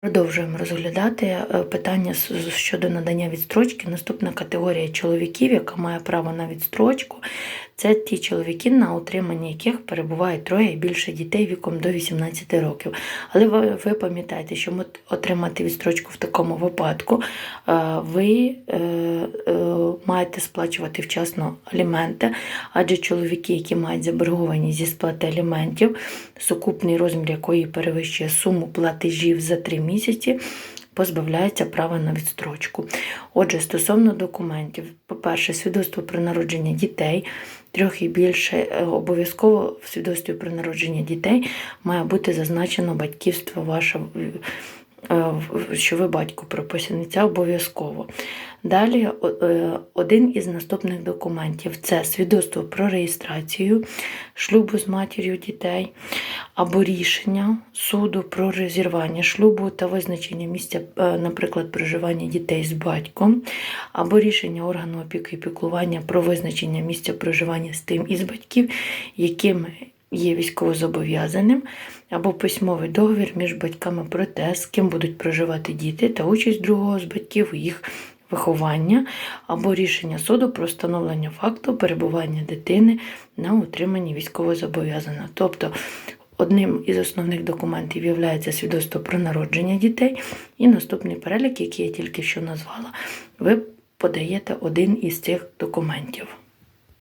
Продовжуємо розглядати е, питання щодо надання відстрочки. Наступна категорія чоловіків, яка має право на відстрочку, це ті чоловіки, на утриманні яких перебуває троє і більше дітей віком до 18 років. Але ви, ви пам'ятаєте, що отримати відстрочку в такому випадку, е, ви е, маєте сплачувати вчасно аліменти, адже чоловіки, які мають заборгованість зі сплати аліментів, сукупний розмір якої перевищує суму платежів за три місяці, позбавляється права на відстрочку. Отже, стосовно документів, по-перше, свідоцтво про народження дітей, трьох і більше, е, обов'язково в свідоцтві про народження дітей має бути зазначено батьківство ваше. Е, Що ви батько прописаний, це обов'язково. Далі е, один із наступних документів це свідоцтво про реєстрацію шлюбу з матір'ю дітей, або рішення суду про розірвання шлюбу та визначення місця, е, наприклад, проживання дітей з батьком, або рішення органу опіки і піклування про визначення місця проживання з тим із батьків, яким є військовозобов'язаним, або письмовий договір між батьками про те, з ким будуть проживати діти та участь другого з батьків у їх виховання, або рішення суду про встановлення факту перебування дитини на утриманні військовозобов'язаного. Тобто Одним із основних документів є свідоцтво про народження дітей, і наступний перелік, який я тільки що назвала, ви подаєте один із цих документів.